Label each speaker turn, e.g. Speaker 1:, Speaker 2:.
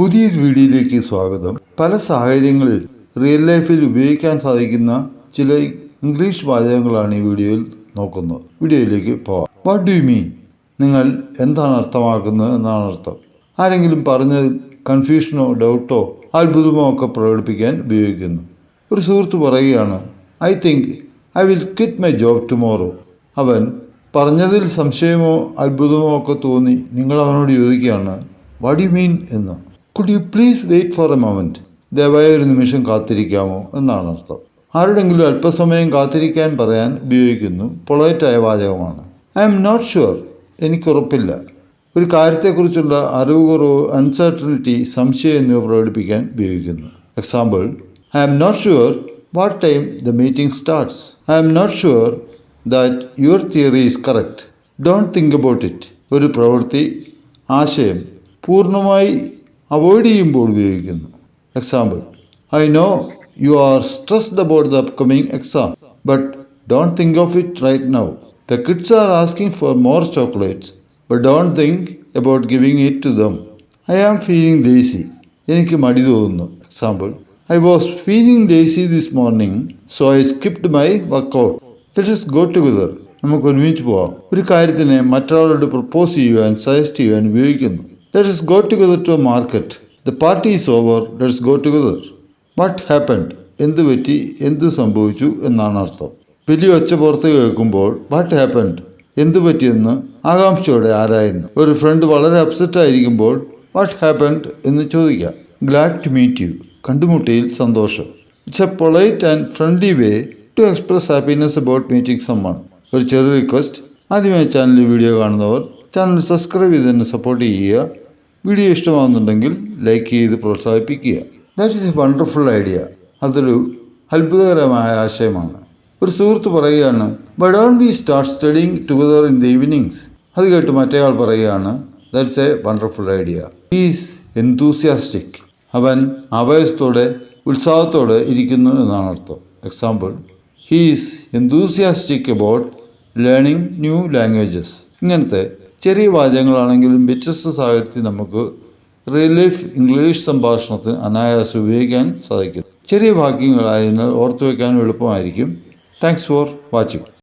Speaker 1: പുതിയൊരു വീഡിയോയിലേക്ക് സ്വാഗതം. പല സാഹചര്യങ്ങളിൽ റിയൽ ലൈഫിൽ ഉപയോഗിക്കാൻ സാധിക്കുന്ന ചില ഇംഗ്ലീഷ് വാചകങ്ങളാണ് ഈ വീഡിയോയിൽ നോക്കുന്നത്. വീഡിയോയിലേക്ക് പോവാം. വാട്ട് ഡു യു മീൻ നിങ്ങൾ എന്താണ് അർത്ഥമാക്കുന്നത് എന്നാണ് അർത്ഥം. ആരെങ്കിലും പറഞ്ഞതിൽ കൺഫ്യൂഷനോ ഡൗട്ടോ അത്ഭുതമോ ഒക്കെ പ്രകടിപ്പിക്കാൻ ഉപയോഗിക്കുന്നു. ഒരു സുഹൃത്ത് പറയുകയാണ് I think I will quit my job tomorrow അവൻ പറഞ്ഞതിൽ സംശയമോ അത്ഭുതമോ ഒക്കെ തോന്നി. നിങ്ങൾ അവനോട് ചോദിക്കുകയാണ് വാട്ട് യു മീൻ എന്ന്. Could you please wait for a moment ദയവായ ഒരു നിമിഷം കാത്തിരിക്കാമോ എന്നാണ് അർത്ഥം. ആരുടെങ്കിലും അല്പസമയം കാത്തിരിക്കാൻ പറയാൻ ഉപയോഗിക്കുന്നു. പൊളൈറ്റായ വാചകമാണ്. ഐ എം നോട്ട് ഷുവർ എനിക്കുറപ്പില്ല. ഒരു കാര്യത്തെക്കുറിച്ചുള്ള അറിവ് കുറവ് അൺസർട്ടനിറ്റി സംശയം എന്നിവ പ്രകടിപ്പിക്കാൻ ഉപയോഗിക്കുന്നു. Example I'm not sure what time the meeting starts I'm not sure that your theory is correct don't think about it ഒരു പ്രവൃത്തി ആശയം പൂർണമായി അവോയ്ഡ് ചെയ്യുമ്പോൾ ഉപയോഗിക്കുന്നു. Example I know you are stressed about the upcoming exam but don't think of it right now the kids are asking for more chocolates but don't think about giving it to them I am feeling lazy എനിക്ക് മടി തോന്നുന്നു. Example I was feeling lazy this morning so I skipped my workout let us go together നമുക്ക് ഒരുമിച്ച് പോവാം. ഒരു കാര്യത്തിനെ മറ്റൊരാളോട് propose ചെയ്യുവാൻ സജസ്റ്റ് ചെയ്യുവാൻ ഉപയോഗിക്കുന്നു. Let us go together to market the party is over let's go together what happened എന്ത് പറ്റി? എന്ത് സംഭവിച്ചു? എന്നാണ് അർത്ഥം. വലിയ ഒച്ച പുറത്ത് കേൾക്കുമ്പോൾ വാട്ട് ഹാപ്പൻഡ് എന്ത് പറ്റിയെന്ന് ആകാംക്ഷയോടെ ആരായുന്നു. ഒരു ഫ്രണ്ട് വളരെ അപ്സെറ്റ് ആയിരിക്കുമ്പോൾ വാട്ട് ഹാപ്പൻഡ് എന്ന് ചോദിക്കാം. ഗ്ലാഡ് ടു മീറ്റ് യു കണ്ടുമുട്ടിയിൽ സന്തോഷം. It's a polite and friendly way to express happiness about meeting someone ഒരു ചെറിയ റിക്വസ്റ്റ് ആദ്യമായി ചാനലിൽ വീഡിയോ കാണുന്നവർ ചാനൽ സബ്സ്ക്രൈബ് ചെയ്ത് തന്നെ സപ്പോർട്ട് ചെയ്യുക. വീഡിയോ ഇഷ്ടമാകുന്നുണ്ടെങ്കിൽ ലൈക്ക് ചെയ്ത് പ്രോത്സാഹിപ്പിക്കുക. That is a wonderful idea അതൊരു അത്ഭുതകരമായ ആശയമാണ്. ഒരു സുഹൃത്ത് പറയുകയാണ് why don't we start studying together in the evenings അത് കേട്ട് മറ്റേയാൾ പറയുകയാണ് that's a wonderful idea is enthusiastic അവൻ ആവേശത്തോടെ ഉത്സാഹത്തോടെ ഇരിക്കുന്നു എന്നാണ് അർത്ഥം. Example he's enthusiastic about learning new languages ഇങ്ങനത്തെ ചെറിയ വാചകങ്ങളാണെങ്കിലും വ്യത്യസ്ത സാഹചര്യത്തിൽ നമുക്ക് റിലീഫ് ലൈഫ് ഇംഗ്ലീഷ് സംഭാഷണത്തിന് അനായാസം ഉപയോഗിക്കാൻ സാധിക്കും. ചെറിയ വാക്യങ്ങളായതിനാൽ ഓർത്തു വയ്ക്കാനും എളുപ്പമായിരിക്കും. Thanks for watching